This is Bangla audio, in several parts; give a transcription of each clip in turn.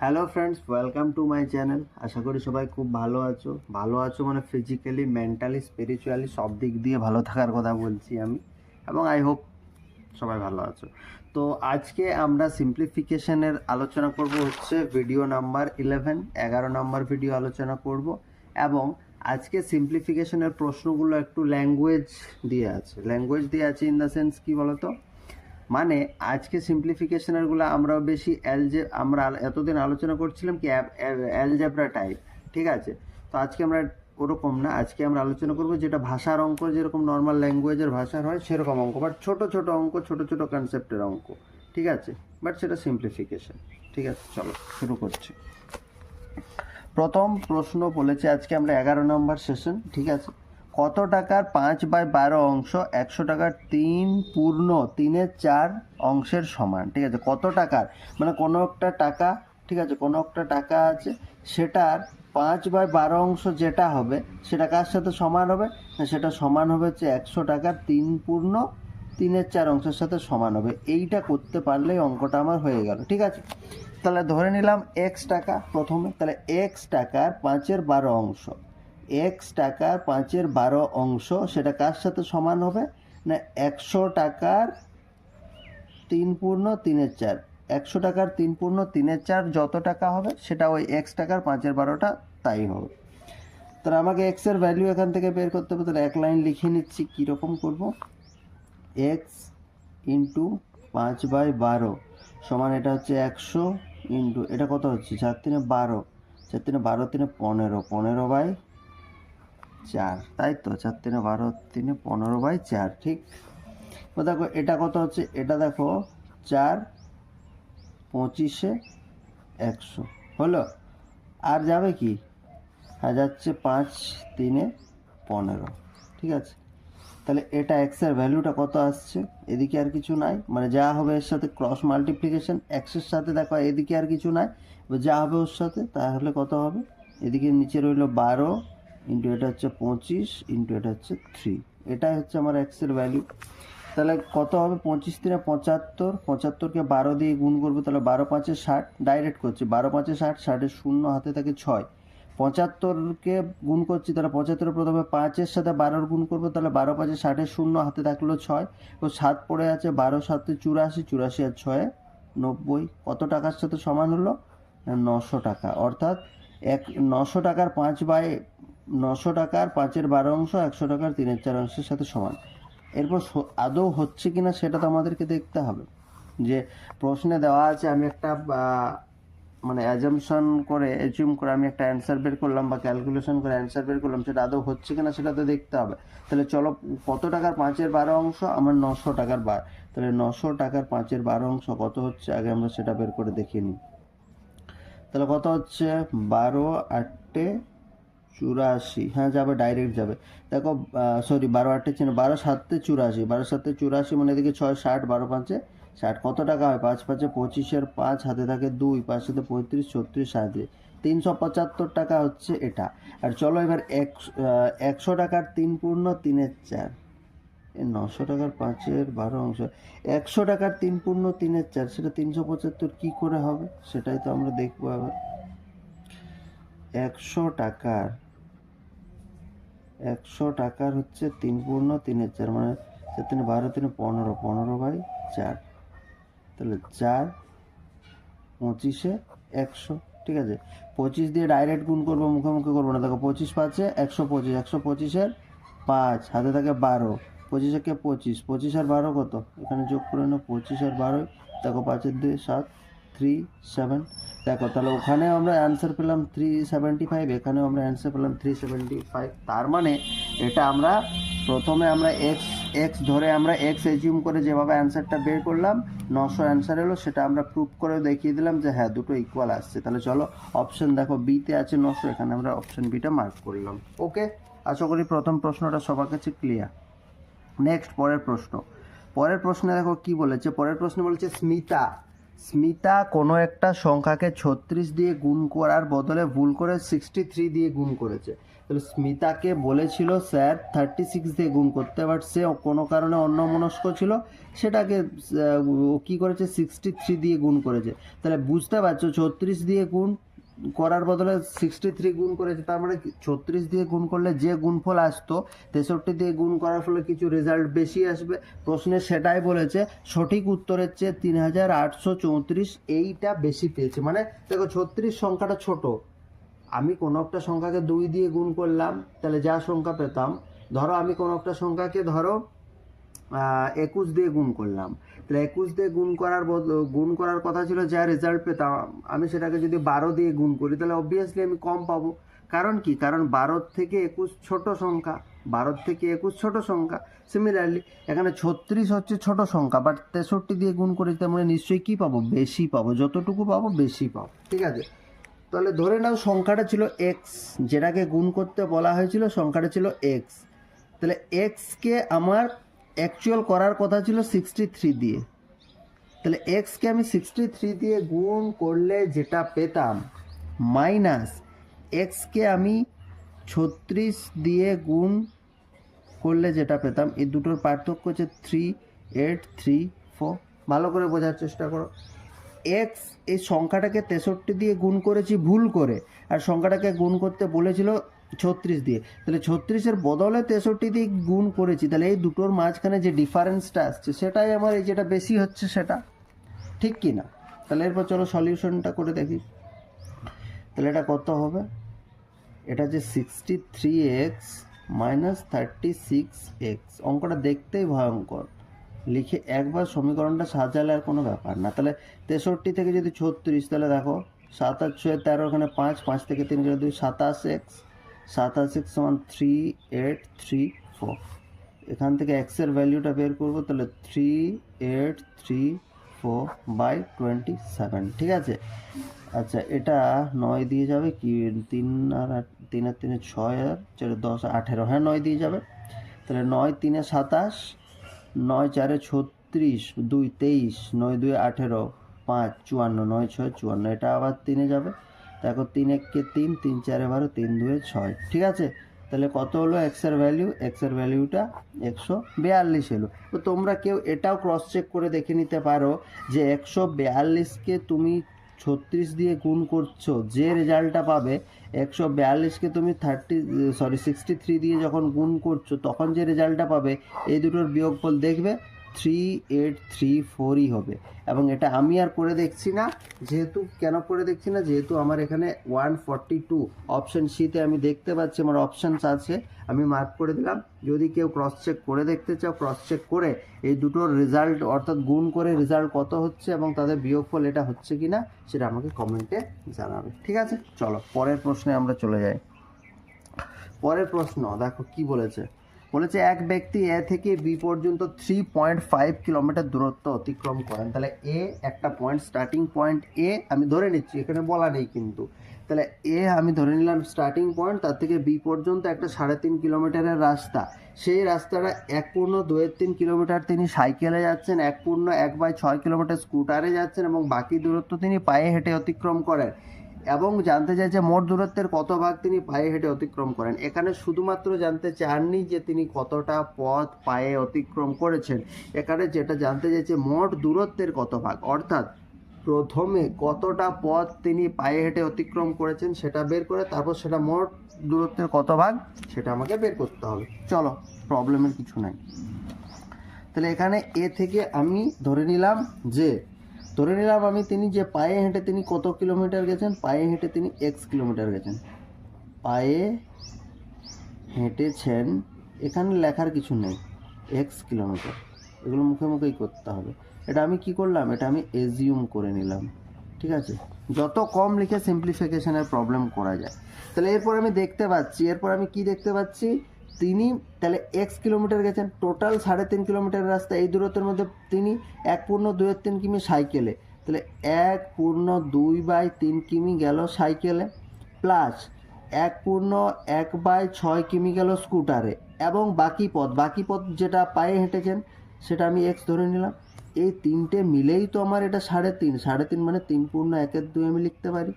Hello friends welcome to my channel আশা করি সবাই খুব ভালো আছো। ভালো আছো মানে ফিজিক্যালি মেন্টালি স্পিরিচুয়ালি সব দিক দিয়ে ভালো থাকার কথা বলছি আমি। এবং আই হোপ সবাই ভালো আছো। তো আজকে আমরা সিম্পলিফিকেশনের আলোচনা করব হচ্ছে ভিডিও নাম্বার ইলেভেন এগারো নাম্বার ভিডিও আলোচনা করব। এবং আজকে সিম্পলিফিকেশনের প্রশ্নগুলো একটু ল্যাঙ্গুয়েজ দিয়ে আছে। ল্যাঙ্গুয়েজ দিয়ে আছে ইন দ্য সেন্স কী বলতো? মানে আজকে সিম্পলিফিকেশনেরগুলো আমরা বেশি অ্যালজে আমরা এতদিন আলোচনা করছিলাম কি অ্যালজেব্রা টাইপ ঠিক আছে? তো আজকে আমরা ওরকম না, আজকে আমরা আলোচনা করব যেটা ভাষার অঙ্ক, যেরকম নর্মাল ল্যাঙ্গুয়েজের ভাষার হয় সেরকম অঙ্ক বাট ছোট ছোট অঙ্ক, ছোট ছোট কনসেপ্টের অঙ্ক, ঠিক আছে? বাট সেটা সিম্পলিফিকেশন ঠিক আছে? চলো, শুরু করছি। প্রথম প্রশ্ন বলেছে, আজকে আমরা এগারো নম্বর সেশন ঠিক আছে? কত টাকার পাঁচ বাই বারো অংশ? একশো টাকার তিন পূর্ণ তিনের চার অংশের সমান, ঠিক আছে? কত টাকার? মানে কোনো একটা টাকা, ঠিক আছে? কোনো একটা টাকা আছে, সেটার পাঁচ বাই বারো অংশ যেটা হবে, সেটা কার সাথে সমান হবে? সেটা সমান হবে হচ্ছে একশো টাকার তিন পূর্ণ তিনের চার অংশের সাথে সমান হবে। এইটা করতে পারলেই অঙ্কটা আমার হয়ে গেল, ঠিক আছে? তাহলে ধরে নিলাম এক্স টাকা প্রথমে, তাহলে এক্স টাকার পাঁচের বারো অংশ। এক্স টাকার পাঁচের বারো অংশ, সেটা কার সাথে সমান হবে? না, একশো টাকার তিন পূর্ণ তিনের চার। একশো টাকার তিন পূর্ণ তিনের চার যত টাকা হবে, সেটা ওই এক্স টাকার পাঁচের বারোটা তাই হবে। তাহলে আমাকে এক্সের ভ্যালু এখান থেকে বের করতে হবে, তাহলে এক লাইন লিখে নিচ্ছি কীরকম করব? এক্স ইন্টু পাঁচ বাই বারো সমান এটা হচ্ছে একশো ইন্টু এটা কত হচ্ছে? চার তিনে বারো। চার তিনে বারো তিনে পনেরো পনেরো বাই চার, তাই তো? চার তিনে বারো, তিনে পনেরো বাই চার, ঠিক? দেখো, এটা কত হচ্ছে? এটা দেখো, চার পঁচিশে একশো, হলো? আর যাবে কি? আর যাচ্ছে পাঁচ তিনে পনেরো, ঠিক আছে? তাহলে এটা এক্সের ভ্যালুটা কত আসছে? এদিকে আর কিছু নাই? মানে যা হবে এর সাথে ক্রস মাল্টিপ্লিকেশন এক্সের সাথে দেখো, এদিকে আর কিছু নাই? যা হবে ওর সাথে, তাহলে কত হবে? এদিকে নিচে রইল বারো ইন্টু এটা হচ্ছে পঁচিশ ইন্টু এটা হচ্ছে থ্রি এটাই হচ্ছে আমার এক্সের ভ্যালু তাহলে কত হবে? পঁচিশ তিনে পঁচাত্তর পঁচাত্তরকে বারো দিয়ে গুণ করব, তাহলে বারো পাঁচে ষাট ডাইরেক্ট করছি। বারো পাঁচে ষাট ষাটের শূন্য, হাতে থাকে ছয়। পঁচাত্তরকে গুণ করছি, তাহলে পঁচাত্তর প্রথমে পাঁচের সাথে বারোর গুণ করব, তাহলে বারো পাঁচে ষাটের শূন্য, হাতে থাকল ছয়। ও সাত পড়ে আছে বারো, সাতে চুরাশি চুরাশি আর ছয়ে নব্বই। কত টাকার সাথে সমান হলো? নশো টাকা। অর্থাৎ এক, নশো টাকার পাঁচ বাই নশো টাকার পাঁচের বারো অংশ, একশো টাকার তিনের চার অংশের সাথে সমান। এরপর আদৌ হচ্ছে কি না সেটা তো আমাদেরকে দেখতে হবে। যে প্রশ্নে দেওয়া আছে, আমি একটা মানে অ্যাজামশন করে এজিউম করে আমি একটা অ্যান্সার বের করলাম বা ক্যালকুলেশন করে অ্যান্সার বের করলাম, সেটা আদৌ হচ্ছে কিনা সেটা তো দেখতে হবে। তাহলে চলো, কত টাকার পাঁচের বারো অংশ? আমার নশো টাকার বার। তাহলে নশো টাকার পাঁচের বারো অংশ কত হচ্ছে? আগে আমরা সেটা বের করে দেখিয়ে নিই। তাহলে কত হচ্ছে? বারো আটটে চুরাশি হ্যাঁ যাবে ডাইরেক্ট যাবে। দেখো সরি বারো আটটে চিনে বারো সাতে চুরাশি, বারো সাতে চুরাশি মানে এদিকে ছয়, ষাট, বারো পাঁচে ষাট। কত টাকা হয়? পাঁচ পাঁচে পঁচিশের পাঁচ, হাতে থাকে দুই, পাঁচ সাথে পঁয়ত্রিশ, ছত্রিশ, সাঁত্রিশ। তিনশো পঁচাত্তর টাকা হচ্ছে এটা। আর চলো এবার একশো টাকার তিন পূর্ণ, তিনের চার। নশো টাকার পাঁচের বারো অংশ। একশো টাকার তিন পূর্ণ, তিনের চার, সেটা তিনশো পঁচাত্তর কী করে হবে? সেটাই তো আমরা দেখব আবার একশো টাকার একশো টাকার হচ্ছে তিন পূর্ণ, তিনের চার মানে চার তিনে বারো, তিনে পনেরো পনেরো বাই চার। তাহলে চার পঁচিশে একশো, ঠিক আছে? পঁচিশ দিয়ে ডাইরেক্ট গুণ করব, মুখোমুখি করব না। দেখো, পঁচিশ পাঁচে একশো পঁচিশ, একশো পঁচিশের পাঁচ, হাতে থাকে বারো। পঁচিশে একে পঁচিশ? পঁচিশ আর বারো কত? এখানে যোগ করে নাও পঁচিশ আর বারোই, দেখো পাঁচের দুই, সাত থ্রি সেভেন দেখো, তাহলে ওখানে আমরা অ্যান্সার পেলাম থ্রি সেভেন্টি ফাইভ এখানেও আমরা অ্যান্সার পেলাম থ্রি সেভেন্টি ফাইভ তার মানে এটা আমরা প্রথমে আমরা এক্স এক্স ধরে আমরা এক্স এজিউম করে যেভাবে অ্যান্সারটা বের করলাম, নশো অ্যান্সার এলো, সেটা আমরা প্রুভ করে দেখিয়ে দিলাম যে হ্যাঁ দুটো ইকুয়াল আসছে। তাহলে চলো অপশন দেখো বিতে আছে নশো, এখানে আমরা অপশন বিটা মার্ক করলাম। ওকে আশা করি প্রথম প্রশ্নটা সবার কাছে ক্লিয়ার নেক্সট পরের প্রশ্ন। পরের প্রশ্নে দেখো কি বলেছে? পরের প্রশ্নে বলেছে, স্মিতা স্মিতা কোনো একটা সংখ্যাকে ছত্রিশ দিয়ে গুণ করার বদলে ভুল করে সিক্সটি থ্রি দিয়ে গুণ করেছে। তাহলে স্মিতাকে বলেছিল, স্যার থার্টি সিক্স দিয়ে গুণ করতে বাট সে কোনো কারণে অন্য মনস্ক ছিল। সেটাকে কী করেছে? সিক্সটি থ্রি দিয়ে গুণ করেছে। তাহলে বুঝতে পারছ, ছত্রিশ দিয়ে গুণ করার বদলে সিক্সটি থ্রি গুণ করেছে, তার মানে ছত্রিশ দিয়ে গুণ করলে যে গুণফল আসতো, তেষট্টি দিয়ে গুণ করার ফলে কিছু রেজাল্ট বেশি আসবে। প্রশ্নে সেটাই বলেছে, সঠিক উত্তরের চেয়ে তিন হাজার আটশো চৌত্রিশ এইটা বেশি পেয়েছে। মানে দেখো, ছত্রিশ সংখ্যাটা ছোট। আমি কোনো একটা সংখ্যাকে দুই দিয়ে গুণ করলাম, তাহলে যা সংখ্যা পেতাম, ধরো আমি কোনো একটা সংখ্যাকে ধরো একুশ দিয়ে গুণ করলাম। তাহলে একুশ দিয়ে গুণ করার গুণ করার কথা ছিল যা রেজাল্ট পেতাম, আমি সেটাকে যদি বারো দিয়ে গুণ করি, তাহলে অবভিয়াসলি আমি কম পাবো। কারণ কি? কারণ বারোর থেকে একুশ ছোট সংখ্যা, বারোর থেকে একুশ ছোট সংখ্যা। সিমিলারলি এখানে ছত্রিশ হচ্ছে ছোট সংখ্যা বাট তেষট্টি দিয়ে গুণ করি, তার মানে নিশ্চয়ই কী পাবো? বেশি পাবো, যতটুকু পাবো বেশি পাবো। ঠিক আছে? তাহলে ধরে নাও সংখ্যাটা ছিল এক্স যেটাকে গুণ করতে বলা হয়েছিল, সংখ্যাটা ছিল এক্স তাহলে এক্সকে আমার অ্যাকচুয়াল করার কথা ছিল সিক্সটি থ্রি দিয়ে। তাহলে এক্সকে আমি সিক্সটি থ্রি দিয়ে গুণ করলে যেটা পেতাম মাইনাস এক্সকে আমি ছত্রিশ দিয়ে গুণ করলে যেটা পেতাম, এই দুটোর পার্থক্য হচ্ছে থ্রি এইট থ্রি ফোর ভালো করে বোঝার চেষ্টা করো। এক্স এই সংখ্যাটাকে তেষট্টি দিয়ে গুণ করেছি ভুল করে, আর সংখ্যাটাকে গুণ করতে বলেছিল ছত্রিশ দিয়ে। তাহলে ছত্রিশের বদলে তেষট্টি দিয়ে গুণ করেছি। তাহলে এই দুটোর মাঝখানে যে ডিফারেন্সটা আসছে, সেটাই আমার এই যেটা বেশি হচ্ছে সেটা। ঠিক কি না? তাহলে এরপর চলো সলিউশনটা করে দেখি। তাহলে এটা কত হবে? এটা যে sixty three x minus thirty six x অঙ্কটা দেখতেই ভয়ঙ্কর। লিখে একবার সমীকরণটা সাজালে আর কোনো ব্যাপার না। তাহলে তেষট্টি থেকে যদি ছত্রিশ, তাহলে দেখো সাত আর ছয় তেরো এখানে পাঁচ পাঁচ থেকে তিন দুই, সাতাশ এক্স সাতাশ সমান থ্রি এইট থ্রি ফোর। এখান থেকে এক্সের ভ্যালুটা বের করব, তাহলে three eight three four by twenty seven, ঠিক আছে? আচ্ছা এটা নয় দিয়ে যাবে কি? তিন আর তিন আর তিনে ছয় আর চারে দশ, আঠেরো হ্যাঁ নয় দিয়ে যাবে। তাহলে নয় তিনে সাতাশ, নয় চারে ছত্রিশ, দুই তেইশ, নয় দুই আঠেরো, পাঁচ, চুয়ান্ন, নয় ছয়, চুয়ান্ন, এটা আবার তিনে যাবে। দেখো তিন এককে তিন তিন চারে বারো, তিন দুয়ে ছয়। ঠিক আছে? তাহলে কত হলো? এক্সের ভ্যালু এক্সের ভ্যালুটা একশো বিয়াল্লিশ এলো। তো তোমরা কেউ এটাও ক্রস চেক করে দেখে নিতে পারো যে একশো বিয়াল্লিশকে তুমি ছত্রিশ দিয়ে গুণ করছ, যে রেজাল্টটা পাবে, একশো বিয়াল্লিশকে তুমি থার্টি সরি সিক্সটি থ্রি দিয়ে যখন গুণ করছ, তখন যে রেজাল্টটা পাবে, এই দুটোর বিয়োগফল দেখবে। থ্রি এইট থ্রি ফোরই হবে। এবং এটা আমি আর করে দেখছি না, যেহেতু, কেন করে দেখছি না? যেহেতু আমার এখানে ওয়ান ফর্টি টু অপশান সিতে আমি দেখতে পাচ্ছি, আমার অপশানস আছে, আমি মার্ক করে দিলাম। যদি কেউ ক্রস চেক করে দেখতে চাও ক্রস চেক করে এই দুটোর রেজাল্ট অর্থাৎ গুণ করে রেজাল্ট কত হচ্ছে এবং তাদের বিয়োগফল এটা হচ্ছে কি না সেটা আমাকে কমেন্টে জানাবে। ঠিক আছে? চলো, পরের প্রশ্নে আমরা চলে যাই। পরের প্রশ্ন, দেখো কি বলেছে। বলেছে এক ব্যক্তি এ থেকে বি পর্যন্ত থ্রি পয়েন্ট ফাইভ কিলোমিটার দূরত্ব অতিক্রম করেন। তাহলে এ একটা পয়েন্ট স্টার্টিং পয়েন্ট এ আমি ধরে নিচ্ছি, এখানে বলা নেই কিন্তু। তাহলে এ আমি ধরে নিলাম স্টার্টিং পয়েন্ট তার থেকে বি পর্যন্ত একটা সাড়ে তিন কিলোমিটারের রাস্তা। সেই রাস্তাটা এক পূর্ণ দুয়ের তিন কিলোমিটার তিনি সাইকেলে যাচ্ছেন, এক পূর্ণ এক বাই ছয় কিলোমিটার স্কুটারে যাচ্ছেন এবং বাকি দূরত্ব তিনি পায়ে হেঁটে অতিক্রম করেন। এবং জানতে চাইছে মোট দূরত্বের কত ভাগ তিনি পায়ে হেঁটে অতিক্রম করেন। এখানে শুধুমাত্র জানতে চাননি যে তিনি কতটা পথ পায়ে অতিক্রম করেছেন। এখানে যেটা জানতে চাইছে মোট দূরত্বের কত ভাগ, অর্থাৎ প্রথমে কতটা পথ তিনি পায়ে হেঁটে অতিক্রম করেছেন সেটা বের করে তারপর সেটা মোট দূরত্বের কত ভাগ সেটা আমাকে বের করতে হবে। চলো প্রবলেমের কিছু নাই। তাহলে এখানে এ থেকে আমি ধরে নিলাম যে ধরে নিলাম আমি তিনি যে পায়ে হেঁটে তিনি কত কিলোমিটার গেছেন? পায়ে হেঁটে তিনি এক্স কিলোমিটার গেছেন। পায়ে হেঁটেছেন, এখানে লেখার কিছু নেই। X kilometre. এগুলো মুখে মুখেই করতে হবে। এটা আমি কি করলাম? এটা আমি এজিউম করে নিলাম। ঠিক আছে? যত কম লিখে সিম্পলিফিকেশনের প্রবলেম করা যায়। তাহলে এরপর আমি দেখতে পাচ্ছি, এরপর আমি কি দেখতে পাচ্ছি? তিনি তাহলে এক্স কিলোমিটার গেছেন। টোটাল সাড়ে তিন কিলোমিটার রাস্তা। এই দূরত্বের মধ্যে তিনি এক পূর্ণ দুইয়ের তিন কিমি সাইকেলে তাহলে এক পূর্ণ দুই বাই তিন কিমি গেল সাইকেলে প্লাস এক পূর্ণ এক বাই ছয় কিমি গেল স্কুটারে এবং বাকি পথ বাকি পথ যেটা পায়ে হেঁটেছেন, সেটা আমি এক্স ধরে নিলাম। এই তিনটে মিলেই তো আমার এটা সাড়ে তিন। সাড়ে তিন মানে তিন পূর্ণ একের দুই আমি লিখতে পারি।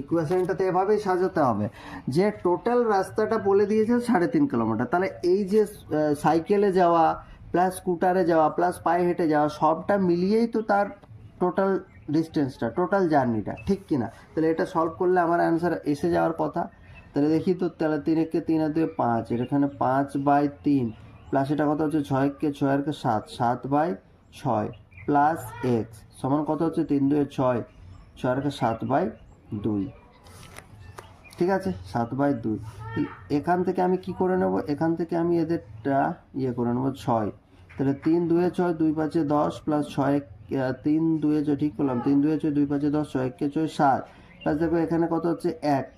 ইকুয়েশনটাতে এভাবেই সাজাতে হবে। যে টোটাল রাস্তাটা বলে দিয়েছে সাড়ে তিন কিলোমিটার তাহলে এই যে সাইকেলে যাওয়া প্লাস স্কুটারে যাওয়া প্লাস পায়ে হেঁটে যাওয়া, সবটা মিলিয়েই তো তার টোটাল ডিস্টেন্সটা টোটাল জার্নিটা ঠিক কি না তাহলে এটা সলভ করলে আমার অ্যান্সার এসে যাওয়ার কথা। তাহলে দেখি তো, তাহলে তিন একে তিন আর দুয়ে পাঁচ এখানে পাঁচ বাই তিন প্লাস এটা কত হচ্ছে ছয় ছয় আর কে সাত সাত বাই ছয় প্লাস এক্স সমান কত হচ্ছে তিন দুয়ে ছয় ছয় আর কে সাত বাই দুই। ঠিক আছে? সাত বাই দুই। এখান থেকে আমি কি করে নেব? এখান থেকে আমি এদেরটা ইয়ে করে নেব ছয়। তাহলে তিন দুয়ে ছয়, দুই পাঁচে দশ প্লাস ছয় তিন দুয়ে ছয়, ঠিক করলাম। তিন দুয়ে ছয়, দুই পাঁচে দশ, ছয় একে ছয়, সাত। প্লাস দেখো এখানে কত হচ্ছে? এক।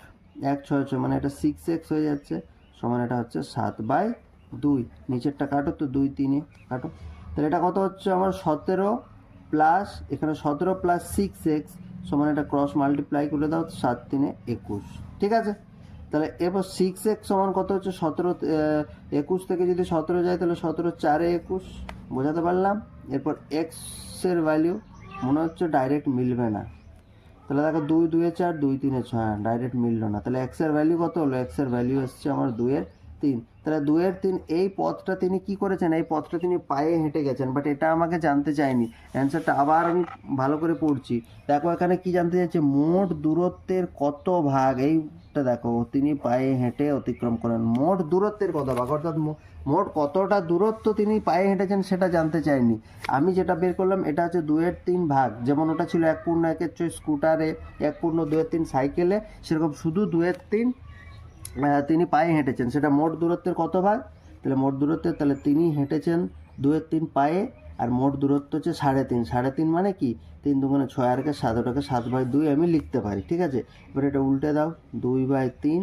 এক, ছয় ছয় মানে এটা সিক্স এক্স হয়ে যাচ্ছে। সমান এটা হচ্ছে সাত বাই দুই। নিচেরটা কাটো তো দুই তিনে কাটো। তাহলে এটা কত হচ্ছে? আমার সতেরো প্লাস এখানে সতেরো প্লাস সিক্স এক্স সমান এটা ক্রস মাল্টিপ্লাই করে দাও, সাত তিনে একুশ। ঠিক আছে? তাহলে এবার সিক্স এক্স সমান কত হচ্ছে? সতেরো একুশ থেকে যদি সতেরো যায়, তাহলে সতেরো চারে একুশ, বোঝাতে পারলাম? এরপর এক্সের ভ্যালিউ মনে হচ্ছে ডাইরেক্ট মিলবে না। তাহলে দেখো দুই, দুয়ে চার, দুই, তিনে ছয় ডাইরেক্ট মিললো না। তাহলে এক্সের ভ্যালিউ কত হলো? এক্সের ভ্যালিউ এসছে আমার দুইয়ের তিন। তাহলে দুয়ের তিন, এই পথটা তিনি কি করেছেন? এই পথটা তিনি পায়ে হেঁটে গেছেন বাট এটা আমাকে জানতে চাইনি। অ্যান্সারটা আবার আমি ভালো করে পড়ছি। দেখো, এখানে কি জানতে চাইছে? মোট দূরত্বের কত ভাগ? এইটা দেখো, তিনি পায়ে হেঁটে অতিক্রম করেন। মোট দূরত্বের কত ভাগ? অর্থাৎ মোট কতটা দূরত্ব তিনি পায়ে হেঁটেছেন সেটা জানতে চাইনি। আমি যেটা বের করলাম, এটা হচ্ছে দুয়ের তিন ভাগ। যেমন ওটা ছিল এক পূর্ণ একের ছয় স্কুটারে, এক পূর্ণ দুয়ের তিন সাইকেলে, সেরকম শুধু দুয়ের তিন তিনি পায়ে হেঁটেছেন। সেটা মোট দূরত্বের কত ভাগ? তাহলে মোট দূরত্বের, তাহলে তিনি হেঁটেছেন দুয়ের তিন পায়ে, আর মোট দূরত্ব হচ্ছে সাড়ে তিন। সাড়ে তিন মানে কি? তিন দুগুণে ছয় আরকে সাত, ওটাকে সাত বাই দুই আমি লিখতে পারি, ঠিক আছে? এবার এটা উল্টে দাও, দুই বাই তিন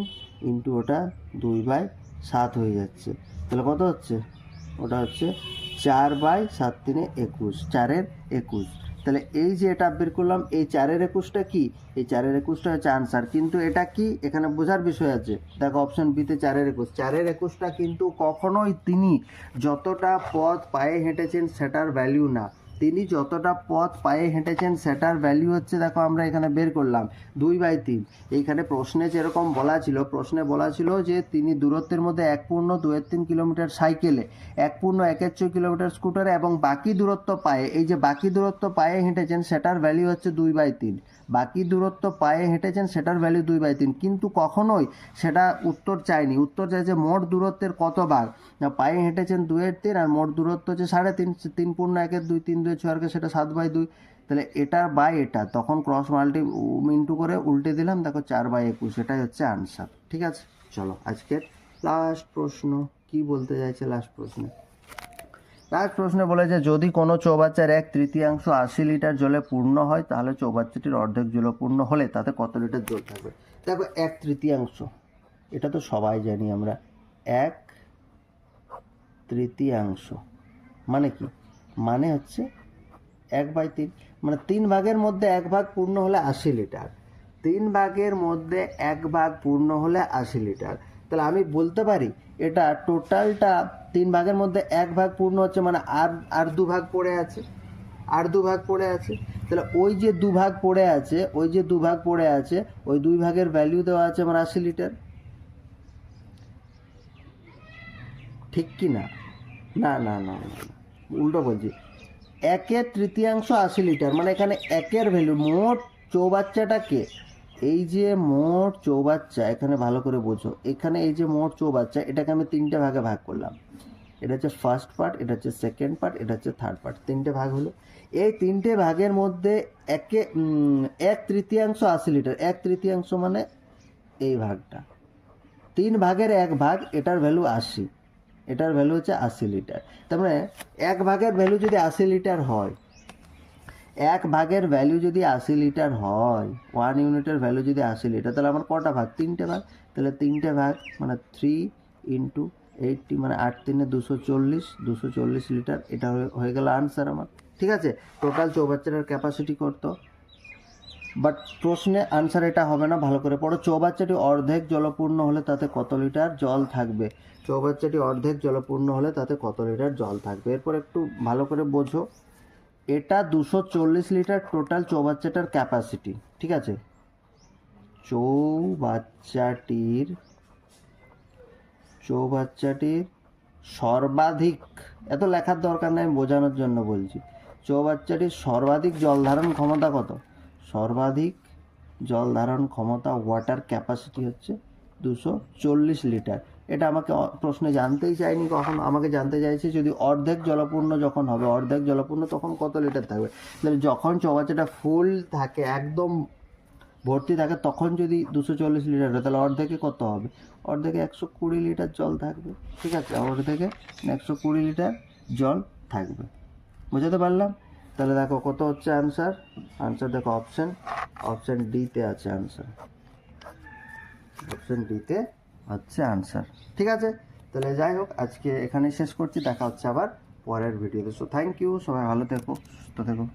ইন্টু ওটা দুই বাই সাত হয়ে যাচ্ছে। তাহলে কত হচ্ছে? ওটা হচ্ছে চার বাই সাত তিনে একুশ, চারের একুশ। তাহলে এই যে এটা বের করলাম, এই চারের একুশটা কি? এই চারের একুশটা হচ্ছে আনসার কিন্তু এটা কি? এখানে বোঝার বিষয় আছে। দেখো অপশন বিতে চারের একুশ। চারের একুশটা কিন্তু কখনোই তিনি যতটা পথ পায়ে হেঁটেছেন, সেটার ভ্যালিউ না। তিনি যতটা পথ পায়ে হেঁটেছেন, সেটার ভ্যালিউ হচ্ছে, দেখো আমরা এখানে বের করলাম, দুই বাই তিন। এইখানে প্রশ্নে যেরকম বলা ছিল, প্রশ্নে বলা ছিল যে তিনি দূরত্বের মধ্যে এক পূর্ণ দুয়ের তিন কিলোমিটার সাইকেলে এক পূর্ণ একের ছয় কিলোমিটার স্কুটারে এবং বাকি দূরত্ব পায়ে, এই যে বাকি দূরত্ব পায়ে হেঁটেছেন, সেটার ভ্যালু হচ্ছে দুই বাই তিন। বাকি দূরত্ব পায়ে হেঁটেছেন, সেটার ভ্যালু দুই বাই তিন। কিন্তু কখনোই সেটা উত্তর চায়নি। উত্তর চাইছে মোট দূরত্বের কত ভাগ পায়ে হেঁটেছেন দুয়ের তিন, আর মোট দূরত্ব হচ্ছে সাড়ে তিন তিন পূর্ণ একের দুই, তিন দুই ছয়কে সেটা সাত বাই দুই। তাহলে এটা বাই এটা, তখন ক্রস মাল্টি ইন্টু করে উল্টে দিলাম, দেখো চার বাই একুশ, এটাই হচ্ছে আনসার ঠিক আছে? চলো, আজকের লাস্ট প্রশ্ন, কি বলতে চাইছে লাস্ট প্রশ্নে? লাস্ট প্রশ্নে বলেছে, যদি কোনো চৌবাচ্চার এক তৃতীয়াংশ আশি লিটার জলে পূর্ণ হয়, তাহলে চৌবাচ্চাটির অর্ধেক জল পূর্ণ হলে তাতে কত লিটার জল থাকবে? দেখো, এক তৃতীয়াংশ, এটা তো সবাই জানি আমরা, এক তৃতীয়াংশ মানে কি? মানে হচ্ছে এক বাই তিন মানে তিন ভাগের মধ্যে এক ভাগ পূর্ণ হলে আশি লিটার। তিন ভাগের মধ্যে এক ভাগ পূর্ণ হলে আশি লিটার। তাহলে আমি বলতে পারি, এটা টোটালটা তিন ভাগের মধ্যে এক ভাগ পূর্ণ হচ্ছে মানে আর আর দু ভাগ পড়ে আছে। আর দু ভাগ পড়ে আছে। তাহলে ওই যে দু ভাগ পড়ে আছে, ওই যে দু ভাগ পড়ে আছে, ওই দুই ভাগের ভ্যালু দেওয়া আছে আমার আশি লিটার। ঠিক কি না না না না না। উল্টো বলছি। একের তৃতীয়াংশ আশি লিটার মানে এখানে একের ভ্যালু মোট চৌবাচ্চাটাকে, এই যে মোট চৌবাচ্চা, এখানে ভালো করে বোঝো, এখানে এই যে মোট চৌবাচ্চা, এটাকে আমি তিনটে ভাগে ভাগ করলাম। এটা হচ্ছে ফার্স্ট পার্ট এটা হচ্ছে সেকেন্ড পার্ট এটা হচ্ছে থার্ড পার্ট তিনটে ভাগ হলো। এই তিনটে ভাগের মধ্যে একে এক তৃতীয়াংশ আশি লিটার, এক তৃতীয়াংশ মানে এই ভাগটা। তিন ভাগের এক ভাগ, এটার ভ্যালু আশি। এটার ভ্যালু হচ্ছে আশি লিটার তার মানে এক ভাগের ভ্যালু যদি আশি লিটার হয়, এক ভাগের ভ্যালু যদি আশি লিটার হয় ওয়ান ইউনিটের ভ্যালু যদি আশি লিটার তাহলে আমার কটা ভাগ? তিনটে ভাগ? তাহলে তিনটে ভাগ মানে থ্রি ইন্টু এইটটি মানে আট তিনে দুশো চল্লিশ দুশো চল্লিশ লিটার এটা হয়ে- গেল আনসার আমার। ঠিক আছে? টোটাল চৌবাচ্চাটার ক্যাপাসিটি করতো বাট প্রশ্নে আনসার এটা হবে না, ভালো করে পড়ো। চৌবাচ্চাটি অর্ধেক জলপূর্ণ হলে তাতে কত লিটার জল থাকবে? চৌবাচ্চাটি অর্ধেক জলপূর্ণ হলে তাতে কত লিটার জল থাকবে? এরপর একটু ভালো করে বোঝো। এটা দুশো চল্লিশ লিটার টোটাল চৌবাচ্চাটার ক্যাপাসিটি ঠিক আছে? চৌবাচ্চাটির চৌবাচ্চাটির সর্বাধিক, এত লেখার দরকার নেই, বোঝানোর জন্য বলছি। চৌবাচ্চাটির সর্বাধিক জল ধারণ ক্ষমতা কত? সর্বাধিক জল ধারণ ক্ষমতা ওয়াটার ক্যাপাসিটি হচ্ছে দুশো চল্লিশ লিটার। এটা আমাকে প্রশ্নে জানতেই চাইনি কখন, আমাকে জানতে চাইছে যদি অর্ধেক জলপূর্ণ যখন হবে, অর্ধেক জলপূর্ণ তখন কত লিটার থাকবে? তাহলে যখন চৌবাচ্চাটা ফুল থাকে, একদম ভর্তি থাকে, তখন যদি দুশো চল্লিশ লিটার হয়, তাহলে অর্ধেকে কত হবে? অর্ধেকে একশো কুড়ি লিটার জল থাকবে, ঠিক আছে? অর্ধেকে একশো কুড়ি লিটার জল থাকবে। বুঝাতে পারলাম? তাহলে দেখো কত হচ্ছে অ্যান্সার অ্যান্সার দেখো অপশন অপশন ডিতে আছে অ্যান্সার অপশন ডিতে হচ্ছে অ্যান্সার ঠিক আছে? তাহলে যাই হোক, আজকে এখানেই শেষ করছি, দেখা হচ্ছে আবার পরের ভিডিওতে সো থ্যাংক ইউ সবাই ভালো থেকো, সুস্থ থেকো।